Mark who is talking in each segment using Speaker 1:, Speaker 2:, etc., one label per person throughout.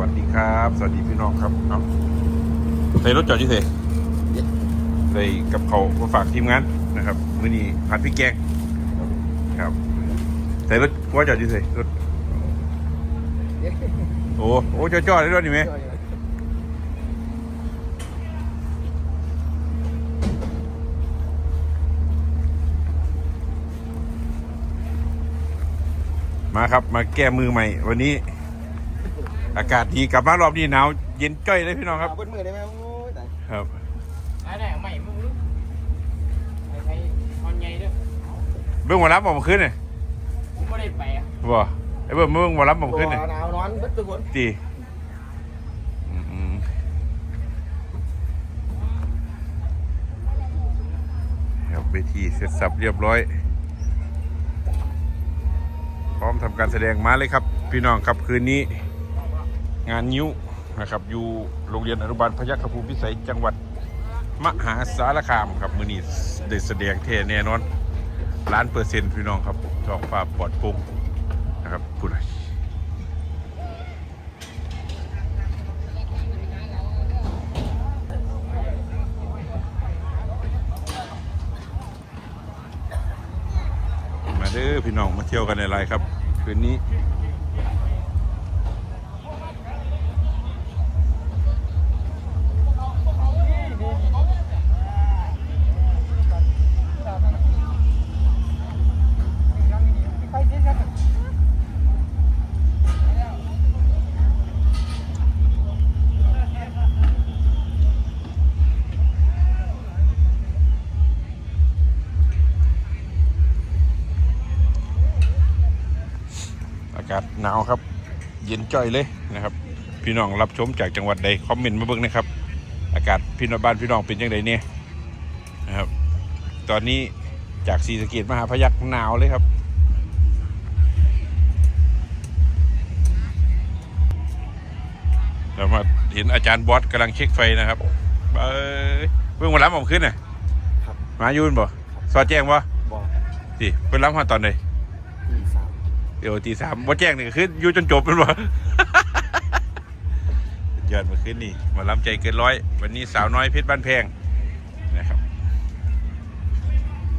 Speaker 1: วัสดีครับ สวัสดีพี่น้องครับเอาใส่รถจอดที่เสใส่กับเขาวมาฝากทีมงานนะครับมื้อนี้ผัดพริกแกงครับใส่รถว่าจอดที่เสรถโอ้โอ้จอดจอดได้ด้วยนี่ไหมมาครับ มาแก้มือใหม่ วันนี้ อากาศดีกลับมารอบนี้หนาวเย็นจ้อยเลยพี่น้องครับ
Speaker 2: เปิดมือได้ไหมโอ้ยตาย
Speaker 1: ครับ
Speaker 3: อันไหนใหม่มึงรู้ไอ้ไอ้คอนใหญ่ด้วย
Speaker 1: เบิ้งหมารับผมขึ้นเนี่ย
Speaker 3: ผมไม่ได้ไปอะ
Speaker 1: บ่ไอ้เบิ้งเบิ้งหมารับผมขึ้นเนี่ย
Speaker 2: หนาวนอนเบิดทุกคน
Speaker 1: ตีอืมครับเวทีเสร็จสับเรียบร้อย พร้อมทำการแสดงมาเลยครับ พี่น้องครับคืนนี้ งานนิ้วนะครับอยู่โรงเรียนอนุบาลพยัคฆภูมิพิสัยจังหวัดมหาสารคามครับมือนี้ได้แสดงเทแน่นอนล้านเปอร์เซ็นต์พี่น้องครับทองฟ้าปลอดโปร่งนะครับพูดเลยมาเด้อพี่น้องมาเที่ยวกันในไรครับ คืนนี้ หนาวครับ เย็นจ้อยเลยนะครับ พี่น้องรับชมจากจังหวัดใดคอมเมนต์มาเบิ่งนะครับ อากาศพี่น้องบ้านพี่น้องเป็นยังไงเนี่ยนะครับ ตอนนี้จากศรีสะเกดมาหาพยักหนาวเลยครับเรามาเห็นอาจารย์บอสกำลังเช็คไฟนะครับเอ้ยเพิ่งมารับผมขึ้นน่ะมาอยูนบ่สอดแจ้งบ่
Speaker 2: บอก
Speaker 1: สิเพิ่นรับมาตอนไหน
Speaker 2: ที่สาม
Speaker 1: เดี๋ยวตีสามว่าแจ้งนี่ก็คืออยู่จนจบเป็นวะ ยอดมาขึ้นนี่มาล้ำใจเกินร้อย วันนี้สาวน้อยเพชรบ้านแพงนะครับ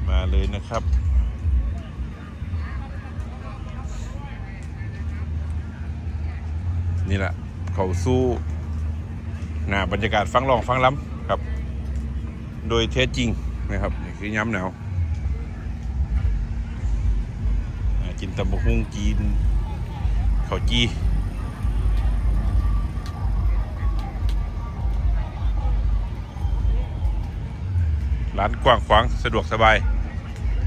Speaker 1: มาเลยนะครับนี่แหละเขาสู้หน้าบรรยากาศฟังร้องฟังล้ำครับ โดยแท้จริงนะครับนี่คือย้ำหนว อ่า กินตำบักหุ่งกินข้าวจีร้านกว้างขวางสะดวกสบาย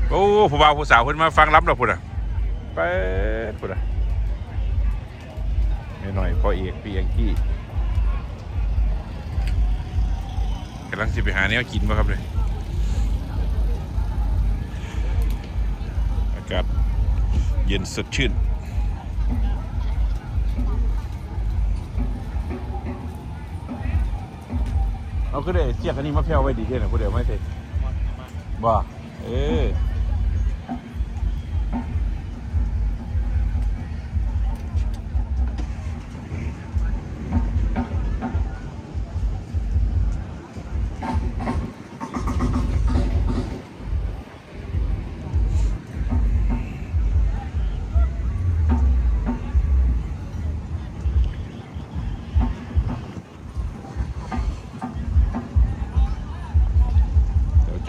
Speaker 1: โอ้ผู้บ่าวผู้สาวเพิ่นมาฟังรับแล้วพุ่นอะไปพุ่นอะไม่หน่อยพ่อเอกพี่เองกี้กำลังสิไปหาแนวกินบ่ครับเลยอากาศ เย็นสดชื่น เอาก็ได้เสียกอันนี้มาเพียวไว้ดีเท่าไหร่กูเดี๋ยวไม่เสร็จบ่เออ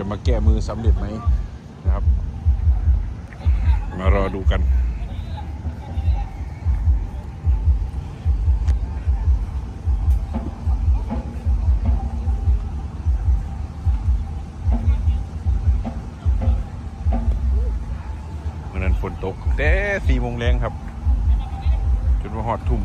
Speaker 1: มาแก้มือสำเร็จไหมนะครับ มารอดูกันเมื่อนั้นฝนตก แต่สี่โมงแรงครับ จนมาหอดทุ่ม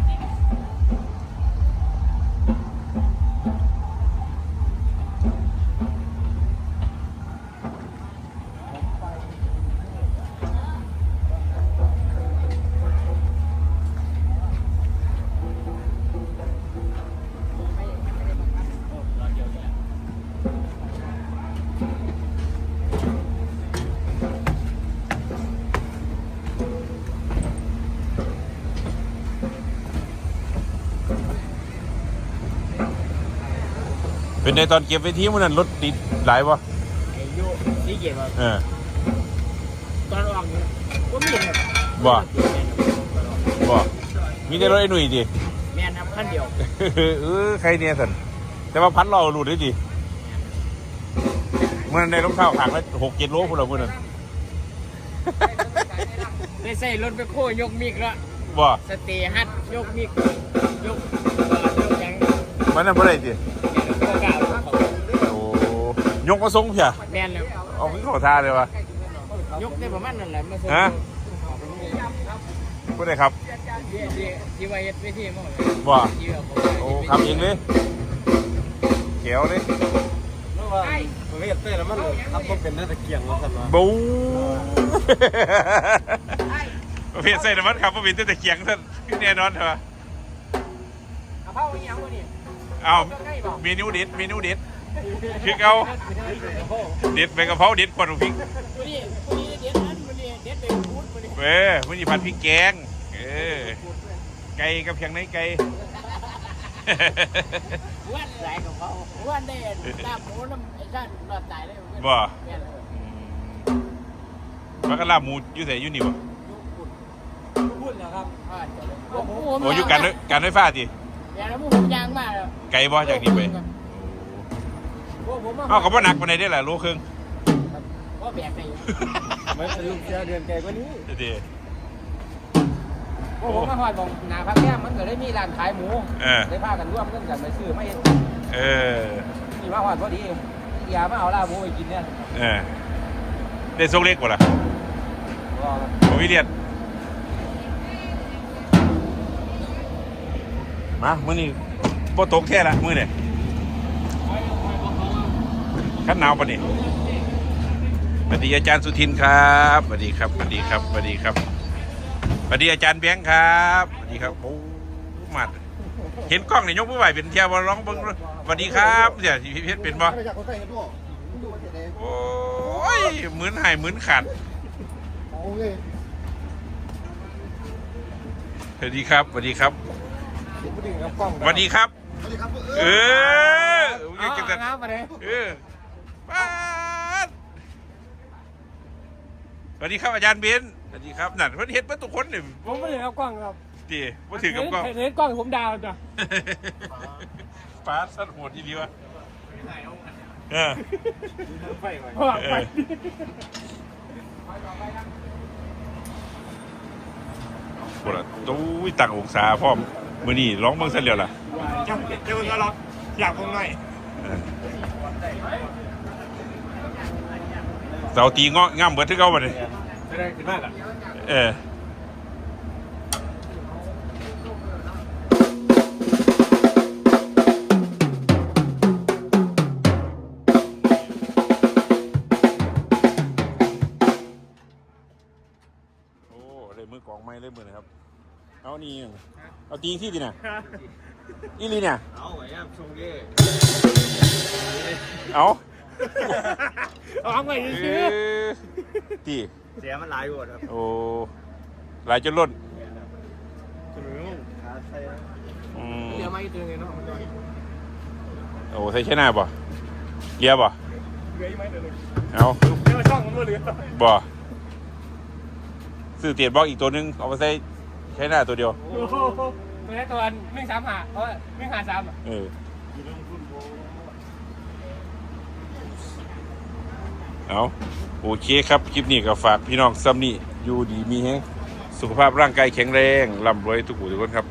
Speaker 1: เป็นในตอนเก็บไว้ที่มันนั้นรถติดหลายวะ
Speaker 3: ไอ้ยูที่เกี่ยวกับ
Speaker 1: เออ
Speaker 3: ตอนออกนี่ก็มีครับ
Speaker 1: บ่บ่มีแต่รถไอ้หนุ่ยดิ
Speaker 3: แม่นครับขั้นเดียว
Speaker 1: เออใครเนี่ยสันแต่ว่าพันเราหลุดได้ดิเมื่อในรองเท้าขางละหกเจ็ดโลพวกเราเมื่อนั้น
Speaker 3: ได้ใส่รถไปโค้ยกมิกละ
Speaker 1: บ่
Speaker 3: สเตย์ฮัทยกมิกยกเอ่อยกหยัง
Speaker 1: มันนั่นบ่ได้ดิ
Speaker 3: โค้กาวเขา
Speaker 1: โอ้ ยกมาส่งเพีย
Speaker 3: แม่นแล้ว
Speaker 1: เอาขึ้นขอท่าเลยวะ
Speaker 3: ยกได้ประมาณนั่นแหละมาส่ง
Speaker 1: ฮะพูดได้ครับ
Speaker 3: ที่ที่ที่ว่าเฮ็ดวิธีมั่งเลย
Speaker 1: บ่
Speaker 3: ที่ว่าผม
Speaker 1: โอ้ขับเองเลยแก้วเลย
Speaker 2: เมื่อวานผมเรียกเต้แล้วมันทำก็เป็นได้ตะเกียงว่าสันว่า
Speaker 1: บูประเภทใส่น้ำมันครับประเภทแต่เคียงท่านแน่นอนเถอะ
Speaker 3: กะเพราอีหยังวะนี่
Speaker 1: เอาเมนูเด็ดเมนูเด็ด คือเอาเด็ดไปกระเพราเด็ดขวดพริก
Speaker 3: วันนี้วันนี้เด็ดนั้นวันนี้เด็ดไปพูดวันนี้
Speaker 1: เออมันมีผัดพริกแกง เออ ไก่กับเพียงในไก่
Speaker 3: วันไหลกับเขาวันได้ลาบหมูน้ำไอ้ท่านรอดตายเลย
Speaker 1: บ่
Speaker 3: แม่นเลย
Speaker 1: มันก็ลาบหมูอยู่ไหนอยู่นี่บ่
Speaker 3: พูดแล้วครับอ่าจบเลยโอ้โห
Speaker 1: โอ้อยู่กันด้วยกันไฟฟ้าสิ
Speaker 3: อย่าแล้วผมยางมากแล้ว
Speaker 1: ไก่บ่จากนี้ไป
Speaker 3: โอ้ผมมา
Speaker 1: เอ้าก็บ่หนักปานใดได้อล่ะโลครึ่ง
Speaker 3: ก็แบกไปอยู่
Speaker 2: มันเป็นลูกเสือเดือนแก่กว่านี้
Speaker 1: เด้อ
Speaker 3: โอ้ผมมาหอดบอกหนาพักแก้มมันก็ได้มีร้านขายหมู
Speaker 1: เออ
Speaker 3: ได้พากันร่วมกันกันไปซื้อมาเห็น
Speaker 1: เออ
Speaker 3: นี่มาหอดพอดีอย่ามาเอาลาบหมูไปกินเนี่ย
Speaker 1: เออได้ทรงเล็กบ่ล่ะ
Speaker 3: รอ
Speaker 1: บ่มีเลียดมามื้อนี้บ่ตกแท้ละมื้อนี้ คันหนาวปะนี่สวัสดีอาจารย์สุทินครับสวัสดีครับสวัสดีครับสวัสดีครับสวัสดีอาจารย์แบงค์ครับสวัสดีครับโอ้มาดเห็นกล้องนี่ยกมือไหวเป็นเทียวบ่ร้องเบิ่งสวัสดีครับเดี๋ยวพี่เพชรเป็นบ่
Speaker 2: ไม่จากคนใส่เห็นบ่ดูว่าจะได้
Speaker 1: โอ้ยเหมือนหายเหมือนขาด
Speaker 2: โอ้ย
Speaker 1: สวัสดีครับสวัสดีครับ
Speaker 2: เด็กผู้ดึงกับกล้อง
Speaker 1: สวัสดีครับ
Speaker 2: สวัสดีครับ
Speaker 1: เออ
Speaker 3: เอา
Speaker 1: จังซั่น
Speaker 3: น้ำมาเลย
Speaker 1: เออ ป๊าดสวัสดีครับอาจารย์เบนซ์สวัสดีครับนั่นเพิ่นเฮ็ดมาทุกคนนี่
Speaker 3: ผมไม่ได้เอากล้องครับ
Speaker 1: ดีบ่ถือกับกล้อง
Speaker 3: เห็นกล้องผมดาวจ้ะ
Speaker 1: ป๊าดสัตว์โหดดีวะเออ
Speaker 2: ไฟไว้
Speaker 3: พอไป
Speaker 1: ปวดตู้ยต่างองศาพร้อมมื้อนี้ร้องเบิ่งซะแล้วล่ะ
Speaker 2: จังเจ้าก็ล็อกอยากคงหน่อย
Speaker 1: เออเสาตีเงาะง่ำเบิดคือเก่าบัดนี้
Speaker 2: ไม่ได้คิดมากอะ
Speaker 1: เออโอ้เลยมือกองไม้เลยมือนะครับ เอานี่เอาตีที่ดิน่ะอีลีเนี่ย
Speaker 2: เอาไว้ครับชงเย่
Speaker 1: เอา
Speaker 3: เอาไป
Speaker 1: เอ
Speaker 3: ซื้อ
Speaker 1: อตี
Speaker 2: เสียมันหลายกว่าครับ
Speaker 1: โอ้หลายจนล้น
Speaker 2: คุณลุงขาใส่
Speaker 1: อืม
Speaker 3: เดี๋ยวมาอีกตัวนึงเนาะ
Speaker 1: โอ้ใช่ใช่หน้าบ่เลียบ่
Speaker 3: เหลืออีกไหมเดี๋ยวนึง
Speaker 1: เอา
Speaker 3: เดี๋ยวช่องมันก็เหลือ
Speaker 1: บ่ซื้อเตียนบล็อกอีกตัวหนึงเอาไปใส่ใช้หน้าตัวเดียว
Speaker 3: โอ้โหตัวนี้ตัวหนึ่งสามหาเพราะหนึ่งหาสามอะ
Speaker 1: เออ เอาโอเคครับคลิปนี้ก็ฝากพี่น้องซัมนี่อยู่ดีมีแฮงสุขภาพร่างกายแข็งแรงร่ำรวยทุกผู้ทุกคนครับ